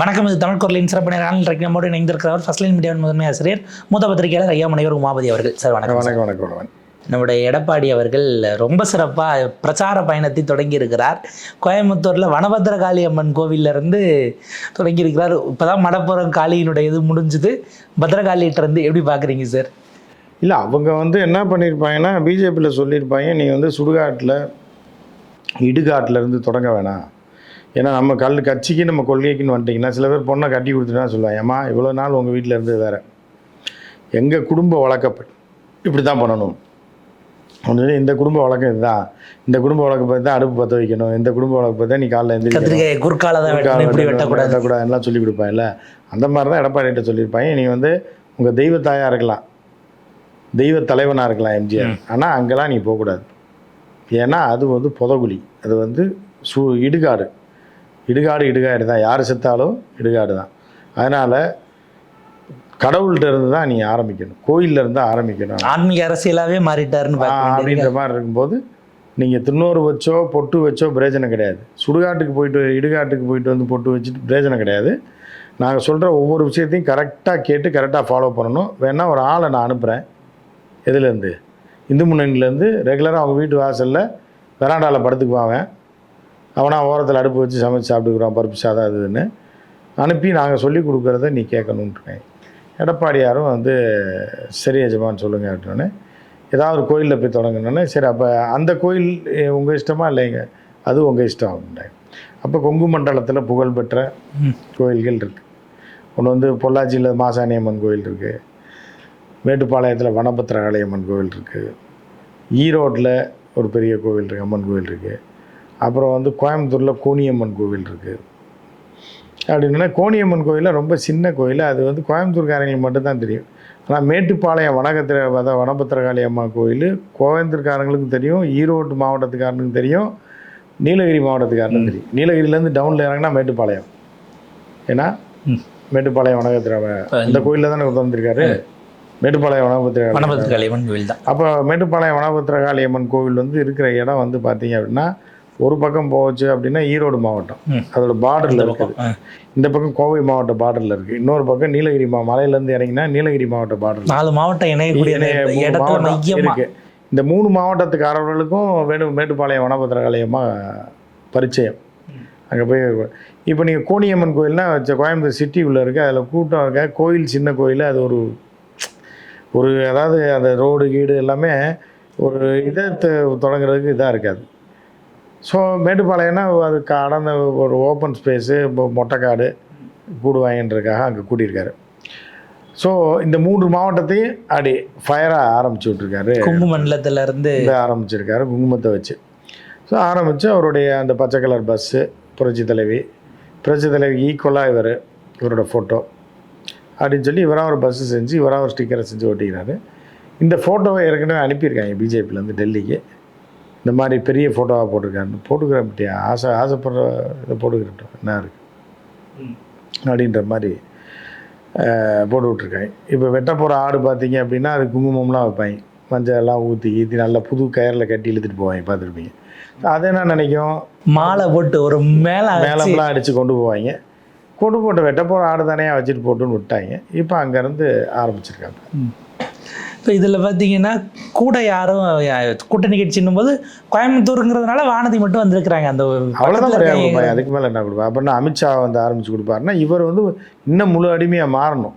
வணக்கம் இது தமிழ் குரலின் சிறப்பு நேரம் நம்மோடு இணைந்திருக்கிறவர் ஃபர்ஸ்ட் லைன் மீடியாவின் முதன்மை ஆசிரியர் மூத்த பத்திரிகையாளர் ஐயா முனைவர் உமாபதி அவர்கள். சார் வணக்கம். வணக்கம் வணக்கம் நம்முடைய எடப்பாடி அவர்கள் ரொம்ப சிறப்பாக பிரச்சார பயணத்தை தொடங்கி இருக்கிறார். கோயம்புத்தூரில் வனபத்திரகாளி அம்மன் கோவில்ல இருந்து தொடங்கி இருக்கிறார். இப்போதான் மடப்புறம் காளியினுடைய இது முடிஞ்சுது. பத்திரகாளிகிட்ட இருந்து எப்படி பார்க்குறீங்க சார்? இல்லை அவங்க வந்து என்ன பண்ணியிருப்பாங்கன்னா பிஜேபியில் சொல்லியிருப்பாங்க நீ வந்து சுடுகாட்டில் இடுகாட்டில் இருந்து தொடங்க வேணாம். ஏன்னா நம்ம கல் கட்சிக்கு நம்ம கொள்கைக்குன்னு வந்துட்டிங்கன்னா சில பேர் பொண்ணை கட்டி கொடுத்துட்டா சொல்லுவாங்க ஏம்மா இவ்வளோ நாள் உங்கள் வீட்டில் இருந்து வேற. எங்கள் குடும்ப வழக்கப்படி இப்படி தான் பண்ணணும் ஒன்று இந்த குடும்ப வழக்கம் இதுதான். இந்த குடும்ப வழக்கப்படி தான் அடுப்பு பற்ற வைக்கணும். இந்த குடும்ப வழக்கப்படி தான் நீ காலைல எந்திரிக்கணும். கத்திரிக்காய் குறுக்கால தான் வெட்டக்கூடாதுலாம் சொல்லி கொடுப்பாங்கல்ல அந்த மாதிரி தான் எடப்பாடிகிட்ட சொல்லியிருப்பாங்க. நீ வந்து உங்கள் தெய்வ தாயாக இருக்கலாம். தெய்வ தலைவனாக இருக்கலாம் எம்ஜிஆர். ஆனால் அங்கெல்லாம் நீ போகக்கூடாது. ஏன்னா அது வந்து புதகுழி. அது வந்து சு இடுகாடு. இடுகாடு இடுகாடு தான். யார் செத்தாலும் இடுகாடு தான். அதனால் கடவுள்கிட்ட இருந்து தான் நீ ஆரம்பிக்கணும். கோயில்ல இருந்து ஆரம்பிக்கணும். ஆன்மீக அரசியலாவே மாறிட்டாருன்னு அப்படின்ற மாதிரி இருக்கும்போது நீங்கள் திருநூறு வச்சோ பொட்டு வச்சோ பிரயோஜனம் கிடையாது. சுடுகாட்டுக்கு போயிட்டு இடுகாட்டுக்கு போயிட்டு வந்து பொட்டு வச்சுட்டு பிரயோஜனம் கிடையாது. நாங்கள் சொல்கிற ஒவ்வொரு விஷயத்தையும் கரெக்டாக கேட்டு கரெக்டாக ஃபாலோ பண்ணணும். வேணால் ஒரு ஆளை நான் அனுப்புகிறேன் எதுலேருந்து இந்து முன்னணியிலேருந்து ரெகுலராக அவங்க வீட்டு வாசலில் வெராண்டாவில் படுத்துக்குவான் அவன் அவனா ஓரத்தில் அடுப்பு வச்சு சமைச்சு சாப்பிட்டுக்குறான் பருப்பு சாதம் அது இதுன்னு. அனுப்பி நாங்கள் சொல்லி கொடுக்குறத நீ கேட்கணுன்ட்டுருக்கேன் எடப்பாடியாரும் வந்து சரி எஜமான்னு சொல்லுங்க அப்படின்னோடனே ஏதாவது ஒரு கோயிலில் போய் தொடங்கினோன்னே சரி அப்போ அந்த கோயில் உங்கள் இஷ்டமா இல்லைங்க அது உங்கள் இஷ்டம் அப்படின்ட்டாங்க அப்போ கொங்கு மண்டலத்தில் புகழ்பெற்ற. கோயில்கள் இருக்குது ஒன்று வந்து பொள்ளாச்சியில் மாசாணி அம்மன் கோயில் இருக்குது மேட்டுப்பாளையத்தில் வனபத்திரகாளி அம்மன் கோவில் இருக்குது ஈரோட்டில் ஒரு பெரிய கோவில் இருக்குது அம்மன் கோவில் இருக்குது அப்புறம் வந்து கோயம்புத்தூரில் கோணியம்மன் கோவில் இருக்குது அப்படின்னா கோணியம்மன் கோயிலில் ரொம்ப சின்ன கோயில். அது வந்து கோயம்புத்தூர்காரங்களுக்கு மட்டும்தான் தெரியும். ஆனால் மேட்டுப்பாளையம் வனகத்திர அதாவது வனபத்திரகாளி அம்மா கோயில் கோயம்புத்தூர்காரங்களுக்கும் தெரியும். ஈரோடு மாவட்டத்துக்காரனுக்கும் தெரியும். நீலகிரி மாவட்டத்துக்காரனுக்கும் தெரியும். நீலகிரிலேருந்து டவுனில் இறங்கினா மேட்டுப்பாளையம். ஏன்னா. மேட்டுப்பாளையம் வனகத்திர அந்த கோயிலில் தானே வந்திருக்காரு. மேட்டுப்பாளையம் வனபத்திர வனபத்திரகாளி அம்மன் கோவில் தான் அப்போ மேட்டுப்பாளையம் வனபத்திரகாளி அம்மன் கோவில் வந்து இருக்கிற இடம் வந்து பார்த்தீங்க அப்படின்னா ஒரு பக்கம் போச்சு அப்படின்னா ஈரோடு மாவட்டம். அதோட பார்டரில் இருக்குது. இந்த பக்கம் கோவை மாவட்ட பார்டரில் இருக்குது இன்னொரு பக்கம் நீலகிரி மா மலையிலேருந்து இறங்கினா நீலகிரி மாவட்ட பார்டரில் நாலு மாவட்டம் இணையக்கூடிய அந்த இடத்துல மையமா? இருக்கு. இந்த மூணு மாவட்டத்துக்காரர்களுக்கும் வேணு மேட்டுப்பாளையம் வனபத்திரகாலயமாக பரிச்சயம். அங்கே போய் இப்போ நீங்கள் கோணியம்மன் கோயில்னா வச்ச கோயம்புத்தூர் சிட்டி உள்ள இருக்குது அதில் கூட்டம் இருக்க. கோயில் சின்ன கோயில் அது ஒரு ஒரு அதாவது அந்த ரோடு கீடு எல்லாமே ஒரு இதை தொடங்குறதுக்கு இதாக இருக்காது. ஸோ மேட்டுப்பாளையம்னா அது கடந்த ஒரு ஓப்பன் ஸ்பேஸு இப்போ மொட்டைக்காடு கூடுவாங்கன்றதுக்காக அங்கே கூட்டியிருக்காரு. ஸோ இந்த மூன்று மாவட்டத்தையும் அப்படி ஃபயராக ஆரம்பிச்சு விட்ருக்காரு கொங்கு மண்டலத்துல இருந்து இந்த ஆரம்பிச்சிருக்காரு குங்குமத்தை வச்சு. ஸோ ஆரம்பித்து அவருடைய அந்த பச்சை கலர் பஸ்ஸு புரட்சி தலைவி. புரட்சி தலைவி ஈக்குவலாக இவர் இவரோட ஃபோட்டோ அப்படின்னு சொல்லி இவராக ஒரு பஸ்ஸு செஞ்சு இவராக ஒரு ஸ்டிக்கரை செஞ்சு ஒட்டிக்கிறாரு இந்த ஃபோட்டோவை ஏற்கனவே அனுப்பியிருக்காங்க பிஜேபியிலேருந்து டெல்லிக்கு. இந்த மாதிரி பெரிய ஃபோட்டோவாக போட்டிருக்காரு போட்டுக்கிறேன் பட்டியா ஆசை ஆசைப்படுற இதை போட்டுக்கிறட்டும். என்ன இருக்குது அப்படின்ற மாதிரி போட்டு விட்ருக்காங்க இப்போ வெட்ட போகிற ஆடு பார்த்தீங்க அப்படின்னா அது குங்குமம்லாம் வைப்பாங்க. மஞ்சள் எல்லாம் ஊற்றி ஈத்தி நல்லா புது கயரில் கட்டி இழுத்துட்டு போவாங்க. பார்த்துருப்பீங்க அது என்ன நினைக்கும்? மாலை போட்டு ஒரு மேல மேலம்லாம் அடித்து கொண்டு போவாங்க. கொண்டு போட்டு வெட்ட போகிற ஆடு தானே வச்சுட்டு போட்டுன்னு விட்டாங்க. இப்போ அங்கேருந்து ஆரம்பிச்சிருக்காங்க. இப்போ இதில் பார்த்தீங்கன்னா கூட யாரும் கூட்டணி கட்சின்னும் போது கோயம்புத்தூருங்கிறதுனால வானதி மட்டும் வந்திருக்கிறாங்க அந்த அவ்வளோதான் அதுக்கு மேலே என்ன கொடுப்பா? அப்படின்னா அமித்ஷா வந்து ஆரம்பித்து கொடுப்பாருன்னா இவர் வந்து இன்னும் முழு அடிமையாக மாறணும்.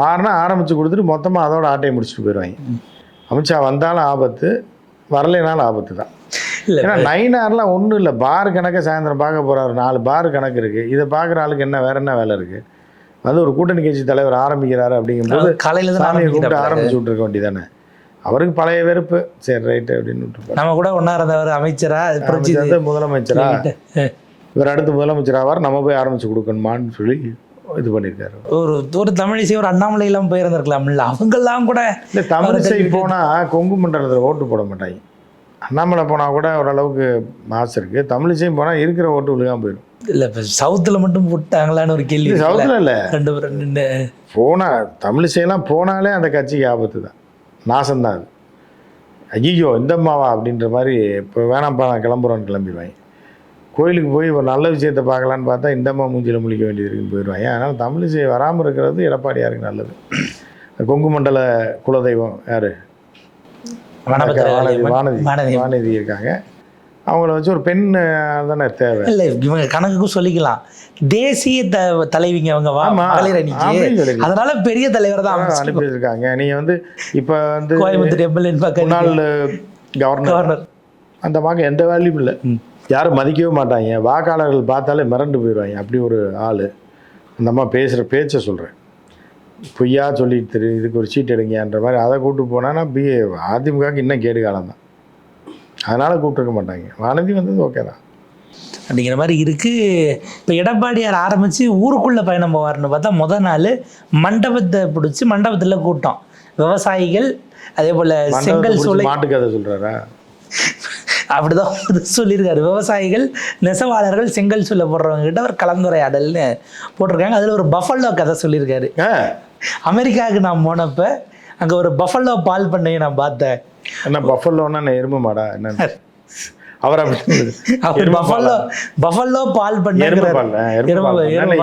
மாறினா ஆரம்பித்து கொடுத்துட்டு மொத்தமாக அதோட ஆட்டையை முடிச்சுட்டு போயிடுவாங்க அமித்ஷா வந்தாலும் ஆபத்து வரலைனாலும் ஆபத்து தான். இல்ல ஏன்னா நைனார்லாம் ஒன்றும் இல்லை. பார் கணக்கை சாயந்தரம் பார்க்க போகிறாரு நாலு பார் கணக்கு இருக்குது இதை பார்க்குற ஆளுக்கு என்ன வேற என்ன வேலை இருக்குது வந்து ஒரு கூட்டணி கட்சி தலைவர் ஆரம்பிக்கிறாரு அப்படிங்கும்போது காலையில சாமியை கூப்பிட்டு. ஆரம்பிச்சு விட்ருக்க வேண்டியதானே அவருக்கு பழைய வெறுப்பு. சரி ரைட்டு அப்படின்னு விட்டுருப்பாரு. நம்ம கூட ஒன்னா இருந்தவர் அமைச்சரா வந்து முதலமைச்சரா? இவர் அடுத்து முதலமைச்சர் ஆவார். நம்ம போய் ஆரம்பிச்சு கொடுக்கணுமான்னு சொல்லி இது பண்ணியிருக்காரு. ஒரு ஒரு தமிழிசை ஒரு அண்ணாமலை எல்லாம் போயிருந்திருக்கலாம்ல அவங்கெல்லாம் கூட இல்லை தமிழிசை போனால் கொங்கு மண்டலத்தில் ஓட்டு போட மாட்டாங்க. அண்ணாமலை போனால் கூட ஓரளவுக்கு மாசு இருக்குது தமிழிசையும் போனால் இருக்கிற ஓட்டு விழுகாம போயிடும். இல்ல இப்ப சவுத்துல மட்டும் போட்டாங்களான்னு ஒரு கேள்வி. சவுத்தில் இல்லை. ரெண்டு நின்னு. போனால் தமிழிசையெல்லாம் போனாலே அந்த கட்சிக்கு ஆபத்து தான். நாசம்தான் அது. ஐயோ இந்த அம்மாவா அப்படின்ற மாதிரி இப்போ வேணாம்ப்பா நான் கிளம்புறோன்னு கிளம்பிடுவாங்க கோயிலுக்கு போய் ஒரு நல்ல விஷயத்தை பார்க்கலான்னு பார்த்தா இந்தம்மா மூஞ்சில முழிக்க வேண்டியது இருக்குன்னு போயிடுவாங்க அதனால் தமிழ் இசை வராமல் இருக்கிறது எடப்பாடியாருக்கு நல்லது. கொங்கு மண்டல குலதெய்வம் யார்? வானதி. வானதி. வானதி இருக்காங்க. அவங்கள வச்சு ஒரு பெண் தானே தேவை. இல்ல இவங்க கணக்குக்கும் சொல்லிக்கலாம். தேசிய த தலைவிங்க அவங்க. மகளிர் அணிக்கு. அதனால பெரிய தலைவர் தான் அமைச்சிட்டு அனுப்பி வச்சிருக்காங்க நீங்கள் வந்து இப்போ வந்து கோயம்புத்தூர் எம்எல்ஏன்னு முன்னாள் பார்க்க கவர்னர் கவர்னர் அந்த மகன் எந்த வேல்யூம் இல்லை. யாரும் மதிக்கவே மாட்டாங்க. வாக்காளர்கள் பார்த்தாலே மிரண்டு போயிடுவாங்க. அப்படி ஒரு ஆள். அந்த அம்மா பேசுகிற பேச்சை சொல்கிறேன் பொய்யா சொல்லிட்டு இதுக்கு ஒரு சீட் எடுங்கன்ற மாதிரி அதை கூப்பிட்டு போனான்னா பி அதிமுகவுக்கு இன்னும் கேடு காலம் தான். அதனால் கூப்பிட்டுருக்க மாட்டாங்க. வானதி வந்தது ஓகே தான். அப்படிங்கிற மாதிரி இருக்கு. இப்போ எடப்பாடியார் ஆரம்பிச்சு ஊருக்குள்ள பயணம் போவார்னு பார்த்தா முத நாள் மண்டபத்தை பிடிச்சி மண்டபத்துல கூட்டம். விவசாயிகள் அதே போல செங்கல் சூளை மாட்டுக்கதை சொல்கிறாரா அப்படிதான் சொல்லியிருக்காரு. விவசாயிகள் நெசவாளர்கள் செங்கல் சூளை போடுறவங்க கிட்ட ஒரு கலந்துரையாடல்னு போட்டிருக்காங்க. அதுல ஒரு பஃபல்லோ கதை சொல்லியிருக்காரு. அமெரிக்காவுக்கு நான் போனப்ப அங்க ஒரு பஃபல்லோ பால் பண்ணையை நான் பார்த்தேன். என்ன பஃபல்லோன்னா நான் எருமை மாடா என்ன அவர் அப்படி பஃபல்லோ பஃபல்லோ பால் பண்ண.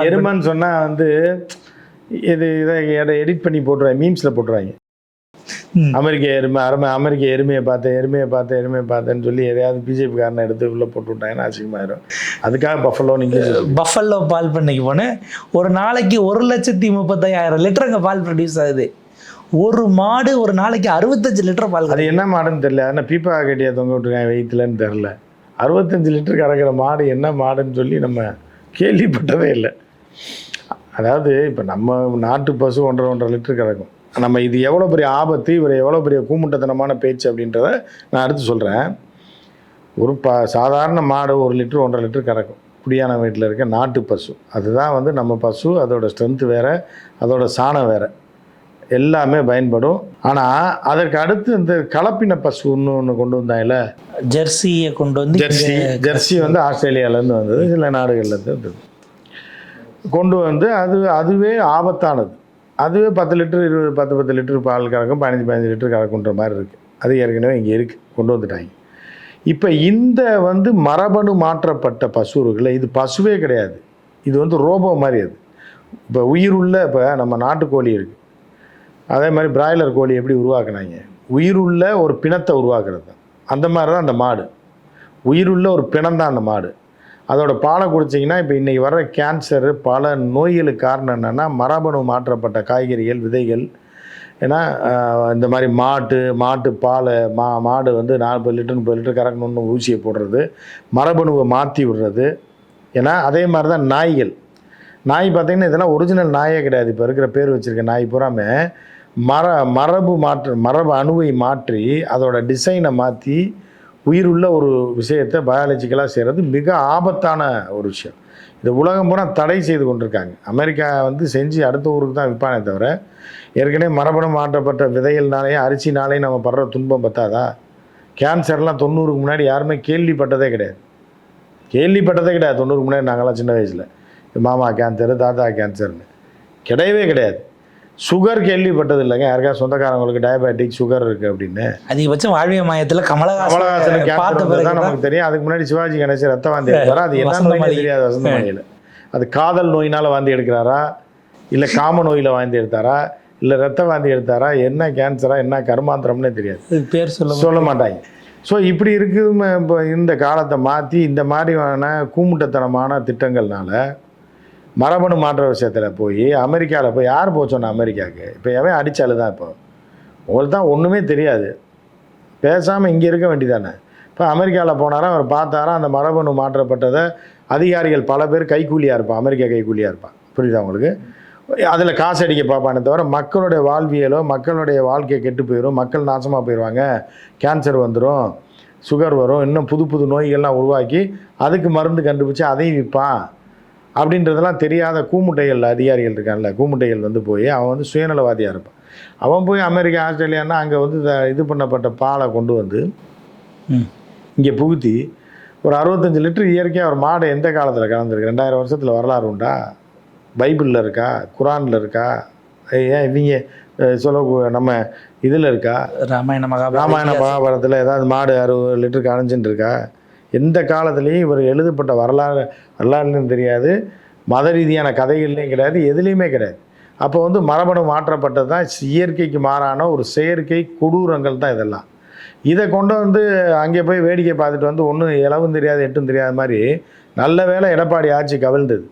எருமைன்னு சொன்னா வந்து இது இதை எடிட் பண்ணி போட்டுருவாங்க மீம்ஸில் போட்டுருவாங்க. அமெரிக்க எருமை அருமை அமெரிக்க எருமையை பார்த்தேன் எருமையை பார்த்தேன் எருமையை பார்த்தேன்னு சொல்லி எதையாவது பிஜேபி காரனை எடுத்து உள்ளே போட்டு விட்டாங்கன்னா அசிங்கமாயிரும் அதுக்காக பஃபலோ நீங்கள் பஃபல்லோ பால் பண்ணைக்கு போனேன். ஒரு நாளைக்கு ஒரு லட்சத்தி முப்பத்தையாயிரம் லிட்டர் அங்கே பால் ப்ரொடியூஸ் ஆகுது. ஒரு மாடு ஒரு நாளைக்கு அறுபத்தஞ்சு லிட்டர் பால் அது என்ன மாடுன்னு தெரியல. ஆனால் பீப்பா கட்டியா தொங்க விட்டுருக்காங்க வெயித்துலன்னு தெரில அறுபத்தஞ்சு லிட்டர் கறக்கிற மாடு என்ன மாடுன்னு சொல்லி நம்ம கேள்விப்பட்டதே இல்லை. அதாவது இப்போ நம்ம நாட்டு பசு ஒன்றரை ஒன்றரை லிட்டர் கறக்கும். நம்ம இது எவ்வளோ பெரிய ஆபத்து இவர் எவ்வளோ பெரிய கூமுட்டத்தனமான பேச்சு அப்படின்றத நான் அடுத்து சொல்கிறேன் ஒரு ப சாதாரண மாடு ஒரு லிட்டர் ஒன்றரை லிட்டர் கறக்கும். குடியான வீட்டில் இருக்க நாட்டு பசு. அதுதான் வந்து நம்ம பசு அதோட ஸ்ட்ரென்த்து வேறு அதோட சாணம் வேறு. எல்லாமே பயன்படும். ஆனால் அதற்கு அடுத்து இந்த கலப்பின பசு ஒன்று ஒன்று கொண்டு வந்தாங்கல்ல? ஜெர்சியை கொண்டு வந்து ஜெர்சி. ஜெர்சி வந்து ஆஸ்திரேலியாவிலேருந்து வந்தது சில நாடுகள்லேருந்து வந்தது. கொண்டு வந்து அது அதுவே ஆபத்தானது. அதுவே பத்து லிட்டர் இருபது பத்து பத்து லிட்டர் பால் கறக்கும் பதினஞ்சு பதினஞ்சு லிட்டர் கறக்குன்ற மாதிரி இருக்குது அது ஏற்கனவே இங்கே இருக்குது கொண்டு வந்துட்டாங்க. இப்போ இந்த வந்து மரபணு மாற்றப்பட்ட பசு இருக்குல்ல இது பசுவே கிடையாது. இது வந்து ரோபோ மாதிரி அது. இப்போ உயிருள்ள இப்போ நம்ம நாட்டுக்கோழி இருக்குது அதே மாதிரி பிராய்லர் கோழி எப்படி உருவாக்குனாங்க? உயிருள்ள ஒரு பிணத்தை உருவாக்குறது அந்த மாதிரி தான் அந்த மாடு. உயிருள்ள ஒரு பிணம் தான் அந்த மாடு. அதோட பாலை குடிச்சிங்கன்னா இப்போ இன்றைக்கி வர்ற கேன்சரு பல நோய்களுக்கு காரணம் என்னென்னா மரபணு மாற்றப்பட்ட காய்கறிகள் விதைகள். ஏன்னா இந்த மாதிரி மாட்டு மாட்டு பாலை மா மாடு வந்து நாற்பது லிட்டர் முப்பது லிட்டர் கறக்கணும்னு ஊசியை போடுறது மரபணுவை மாற்றி விடுறது. ஏன்னா அதே மாதிரி தான் நாய்கள். நாய் பார்த்தீங்கன்னா இதெல்லாம் ஒரிஜினல் நாயே கிடையாது. இப்போ இருக்கிற பேர் வச்சுருக்க நாய் பூராமே மர மரபு மாற்று மரபு அணுவை மாற்றி அதோட டிசைனை மாற்றி உயிருள்ள ஒரு விஷயத்தை பயாலஜிக்கலாக செய்கிறது மிக ஆபத்தான ஒரு விஷயம். இது உலகம் பூரா தடை செய்து கொண்டிருக்காங்க. அமெரிக்கா வந்து செஞ்சு அடுத்த ஊருக்கு தான் விற்பானே தவிர ஏற்கனவே மரபணு மாற்றப்பட்ட விதைகள்னாலேயே அரிசினாலேயும் நம்ம படுற துன்பம் பத்தாதா? கேன்சர்லாம் தொண்ணூறுக்கு முன்னாடி யாருமே கேள்விப்பட்டதே கிடையாது. கேள்விப்பட்டதே கிடையாது. தொண்ணூறுக்கு முன்னாடி நாங்களாம் சின்ன வயசில். மாமா கேன்சரு தாத்தா கேன்சர்னு கிடையவே கிடையாது. சுகர் கேள்விப்பட்டது இல்லைங்க யாருக்கா சொந்தக்காரங்களுக்கு டயபெட்டிக் சுகர் இருக்குது அப்படின்னு. அதிகபட்சம் வாழ்விய மையத்துல கமலஹாசன் கமலஹாசன் கேன்சர் பார்த்த வந்தது தான் பிறகு நமக்கு தெரியும். அதுக்கு முன்னாடி சிவாஜி கணேசன் ரத்த வாந்தி எடுத்தாரா? அது என்ன. தெரியாது வசந்த மாளிகையில் அது காதல் நோயினால் வாந்தி எடுக்கிறாரா? இல்லை காம நோயில் வாந்தி எடுத்தாரா? இல்லை ரத்த வாந்தி எடுத்தாரா? என்ன கேன்சரா என்ன கர்மாந்திரம்னே தெரியாது. பேர் சொல்ல சொல்ல மாட்டாங்க. ஸோ இப்படி இருக்குது இப்போ இந்த காலத்தை மாற்றி இந்த மாதிரியான கூமுட்டத்தனமான திட்டங்கள்னால மரபணு மாற்ற விஷயத்தில் போய் அமெரிக்காவில் போய் யார் போச்சோன்னா அமெரிக்காவுக்கு இப்போ எவன் அடித்தாலும் தான் இப்போ. உங்களுக்கு தான் ஒன்றுமே தெரியாது. பேசாமல் இங்கே இருக்க வேண்டியதானே இப்போ அமெரிக்காவில் போனாரா அவர் பார்த்தாரா அந்த மரபணு மாற்றப்பட்டதை அதிகாரிகள் பல பேர் கைக்கூலியாக இருப்பான் அமெரிக்கா கைக்கூலியாக இருப்பான் புரியுதா உங்களுக்கு? அதில் காசு அடிக்க பார்ப்பானே தவிர மக்களுடைய வாழ்வியலோ மக்களுடைய வாழ்க்கையை கெட்டு போயிடும் மக்கள் நாசமாக போயிடுவாங்க கேன்சர் வந்துடும் சுகர் வரும் இன்னும் புது புது நோய்கள்லாம் உருவாக்கி அதுக்கு மருந்து கண்டுபிடிச்சி அதையும் விற்பான் அப்படின்றதெல்லாம் தெரியாத கூமுட்டைகள் அதிகாரிகள் இருக்கான்ல கூமுட்டைகள் வந்து போய் அவன் வந்து சுயநலவாதியாக இருப்பான். அவன் போய் அமெரிக்கா ஆஸ்திரேலியான்னா அங்கே வந்து இத- இது பண்ணப்பட்ட பாலை கொண்டு வந்து ம். இங்கே புகுத்தி ஒரு அறுபத்தஞ்சு லிட்டர் இயற்கையாக ஒரு மாடை எந்த காலத்தில் கலந்துருக்கு? ரெண்டாயிரம் வருஷத்தில் வரலாறு உண்டா? பைபிளில் இருக்கா? குரானில் இருக்கா? ஏன் இவங்க சொல்ல நம்ம இதில் இருக்கா? ராமாயண ராமாயண மகாபாரத மகாபாரதத்தில் ஏதாவது மாடு அறுபது லிட்டருக்கு அணைஞ்சுட்டு இருக்கா? எந்த காலத்துலேயும் இவர் எழுதப்பட்ட வரலாறு வரலாறுன்னு தெரியாது. மத ரீதியான கதைகள்லையும் கிடையாது எதுலேயுமே கிடையாது. அப்போ வந்து மரபணு மாற்றப்பட்டது தான் இயற்கைக்கு மாறான ஒரு செயற்கை கொடூரங்கள் தான் இதெல்லாம். இதை கொண்டு வந்து அங்கே போய் வேடிக்கை பார்த்துட்டு வந்து ஒன்றும் இளவும் தெரியாது எட்டும் தெரியாத மாதிரி நல்ல வேளை எடப்பாடி ஆட்சி கவிழ்ந்தது.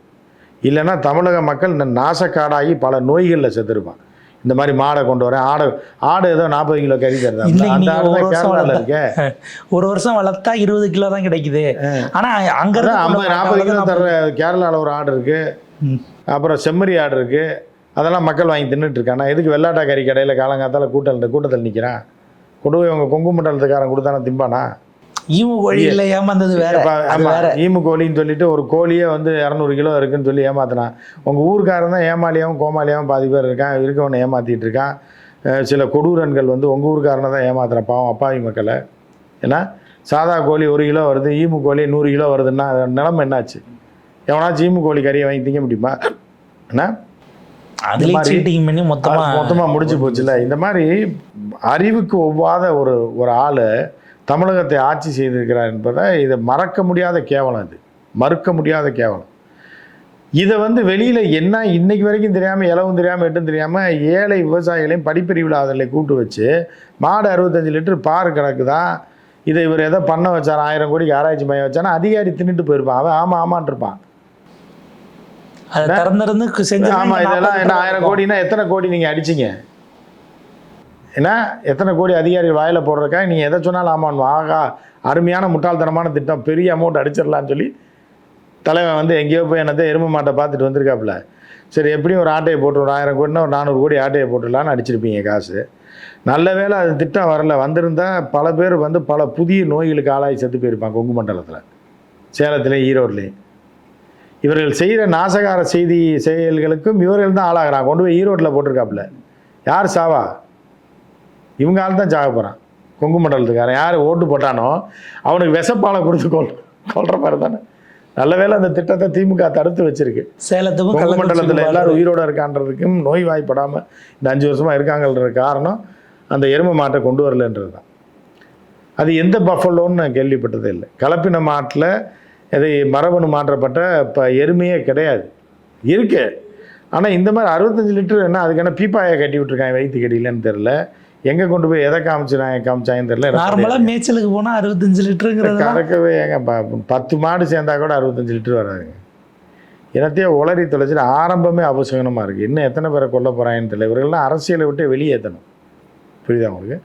இல்லைன்னா தமிழக மக்கள் நாசக்காடாகி பல நோய்களில் செத்துருப்பான் இந்த மாதிரி மாடை கொண்டு வரேன். ஆடை ஆடு ஏதோ நாற்பது கிலோ கறி தருது? இன்னைக்கு அந்த நீங்க ஆடு ஒரு தான் வருஷம் கேரளாவில் வளர்த்தா- இருக்கே. ஒரு வருஷம் வளர்த்தா இருபது கிலோ தான் கிடைக்குது. ஆனா அங்க ஐம்பது நாற்பது கிலோ தர்ற கேரளாவில் ஒரு ஆடு இருக்கு. அப்புறம் செம்மறி ஆடு இருக்கு. அதெல்லாம் மக்கள் வாங்கி தின்னுட்டு இருக்கான் நான் எதுக்கு வெள்ளாட்டா கறி கடையில் காலங்காத்தால கூட்டல் கூட்டத்தில் நிற்கிறான் கொண்டு போய் உங்க கொங்கு மண்டலத்துக்காரன் கொடுத்தானே திம்பானா? ஈமு கோழியில ஏமாந்தது வேற. வேற. ஈமு கோழின்னு சொல்லிட்டு ஒரு கோழியே வந்து இரநூறு கிலோ இருக்குன்னு சொல்லி ஏமாத்தினான். உங்க ஊருக்காரன் தான் ஏமாளியாவும் கோமாளியாவும் பாதி பேர் இருக்கான். இருக்கவனை ஏமாத்திட்டு இருக்கான். சில கொடூரன்கள் வந்து உங்க ஊருக்காரனை தான் ஏமாத்துறான் பாவம் அப்பாவி மக்களை. ஏன்னா சாதா கோழி ஒரு கிலோ வருது ஈமு கோழி நூறு கிலோ வருதுன்னா நிலைமை என்னாச்சு? எவனாச்சும் ஈமு கோழி கறியை வாங்கி திங்க முடியுமா? என்ன? பண்ணி மொத்தமா மொத்தமாக முடிஞ்சு போச்சுல்ல. இந்த மாதிரி அறிவுக்கு ஒவ்வாத ஒரு ஒரு ஆள் தமிழகத்தை ஆட்சி செய்திருக்கிறார் என்பதை இதை மறக்க முடியாத கேவலம் இது. மறுக்க முடியாத கேவலம். இதை வந்து வெளியில் என்ன இன்னைக்கு வரைக்கும் தெரியாமல் இலவும் தெரியாமல் எட்டும் தெரியாமல் ஏழை விவசாயிகளையும் படிப்பறிவில்லாதவர்களை கூட்டு வச்சு மாடு அறுபத்தஞ்சு லிட்டர் பால் கிடக்குதா? இதை இவர் எதோ பண்ண வச்சார்? ஆயிரம் கோடிக்கு ஆராய்ச்சி மையம் வச்சானா? அதிகாரி தின்னுட்டு போயிருப்பான். அவன் ஆமாம் ஆமான் இருப்பான். அதை திறந்திருந்து செஞ்சு ஆமா இதெல்லாம் என்ன ஆயிரம் கோடினா எத்தனை கோடி நீங்க அடிச்சீங்க? ஏன்னா எத்தனை கோடி அதிகாரிகள் வாயில் போடுறக்கா நீ எதை சொன்னாலும் ஆமாம் ஆகா அருமையான முட்டாள்தனமான திட்டம் பெரிய அமௌண்ட் அடிச்சிடலான்னு சொல்லி தலைவன் வந்து எங்கேயோ போய் என்னத்தை எருமை மாட்டை பார்த்துட்டு வந்திருக்காப்புல. சரி எப்படியும் ஒரு ஆட்டையை போட்டு ஒரு ஆயிரம் கோடினா ஒரு நானூறு கோடி ஆட்டையை போட்டுடலான்னு அடிச்சிருப்பீங்க காசு. நல்ல வேளை அது திட்டம் வரல. வந்திருந்தால் பல பேர் வந்து பல புதிய நோய்களுக்கு ஆளாகி செத்து போயிருப்பாங்க கொங்கு மண்டலத்தில். சேலத்துலேயும் ஈரோட்லேயும். இவர்கள் செய்கிற நாசகார செய்தி செயல்களுக்கும் இவர்கள் தான் ஆளாகிறான் கொண்டு போய் ஈரோட்டில் போட்டிருக்காப்புல. யார் சாவா? இவங்க ஆள் தான் சாக போகிறான் கொங்கு மண்டலத்துக்காரன். யார் ஓட்டு போட்டானோ அவனுக்கு விஷப்பாலை கொடுத்து கொள் கொள்ற மாதிரி தானே. நல்ல வேளை அந்த திட்டத்தை திமுக தடுத்து வச்சிருக்கு. சேலத்துக்கும் கொங்கு மண்டலத்தில் எல்லாரும் உயிரோட இருக்கான்றதுக்கும் நோய் வாய்ப்படாமல் இந்த அஞ்சு வருஷமாக இருக்காங்கன்ற காரணம் அந்த எருமை மாட்டை கொண்டு வரலன்றது தான். அது எந்த பஃபலோன்னு நான் கேள்விப்பட்டதே இல்லை. கலப்பின மாட்டில் இது மரபணு மாற்றப்பட்ட இப்போ எருமையே கிடையாது. இருக்கு. ஆனால் இந்த மாதிரி அறுபத்தஞ்சு லிட்டர் என்ன அதுக்கு என்ன பீப்பாயை கட்டி விட்டுருக்காங்க வயிற்று கடியிலன்னு தெரில எங்கே கொண்டு போய் எதை காமிச்சினாங்க காமிச்சாங்கன்னு தெரில நார்மலா மேய்ச்சலுக்கு போனா அறுபத்தஞ்சு லிட்டருங்கிறது கறக்கவே ஏங்க ப- பத்து மாடு சேர்ந்தா கூட அறுபத்தஞ்சு லிட்டர் வராதுங்க. என்னத்தையே உளறி தொலைச்சிட்டு ஆரம்பமே அபசகனமாக இருக்குது இன்னும் எத்தனை பேரை கொல்ல போகிறாங்கன்னு தெரியல. இவர்கள்லாம் அரசியலை விட்டு வெளியேற்றணும் புரியுதா உங்களுக்கு?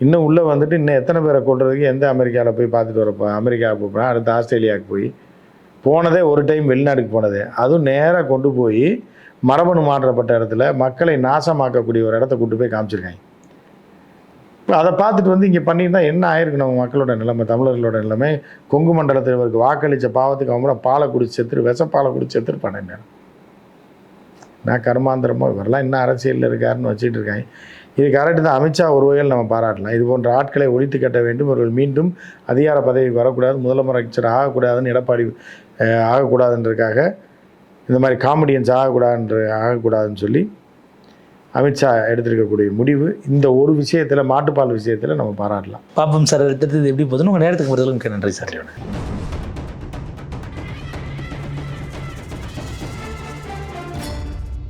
இன்னும் உள்ளே வந்துட்டு இன்னும் எத்தனை பேரை கொல்றதுக்கு எந்த அமெரிக்காவில் போய் பார்த்துட்டு வரப்போ அமெரிக்காவுக்கு போகிறேன் அடுத்து ஆஸ்திரேலியாவுக்கு போய் போனதே ஒரு டைம் வெளிநாட்டுக்கு போனதே. அதுவும் நேராக கொண்டு போய் மரபணு மாற்றப்பட்ட இடத்துல மக்களை நாசமாக்கக்கூடிய ஒரு இடத்த கூட்டு போய் காமிச்சிருக்காங்க. அதை பார்த்துட்டு வந்து இங்கே பண்ணியிருந்தா என்ன ஆயிருக்கு நம்ம மக்களோட நிலைமை தமிழர்களோட நிலைமை? கொங்கு மண்டலத்தில் இவருக்கு வாக்களித்த பாவத்துக்கு அவங்க பாலை குடிச்சு செத்துரு விஷப்பாலை குடிச்சு செத்துருப்பானே நேரம். நான் கர்மாந்திரமோ இவரெல்லாம் இன்னும் அரசியலில் இருக்காருன்னு வச்சுட்டு இருக்காங்க இது கரெக்டு தான். அமித்ஷா ஒரு வகையில் நம்ம பாராட்டலாம். இது போன்ற ஆட்களை ஒழித்து கட்ட வேண்டும். இவர்கள் மீண்டும் அதிகார பதவிக்கு வரக்கூடாது முதலமைச்சர் ஆகக்கூடாதுன்னு எடப்பாடி ஆகக்கூடாதுன்றதுக்காக இந்த மாதிரி காமெடியன்ஸ் ஆகக்கூடாதுன்ற ஆகக்கூடாதுன்னு சொல்லி அமித்ஷா எடுத்திருக்கக்கூடிய முடிவு இந்த ஒரு விஷயத்தில் மாட்டுப்பால் விஷயத்தில் நம்ம பாராட்டலாம். பாப்போம் சார் எடுத்தது எப்படி போதுன்னு உங்கள் நேரத்துக்கு முதலுக்கு நன்றி சார்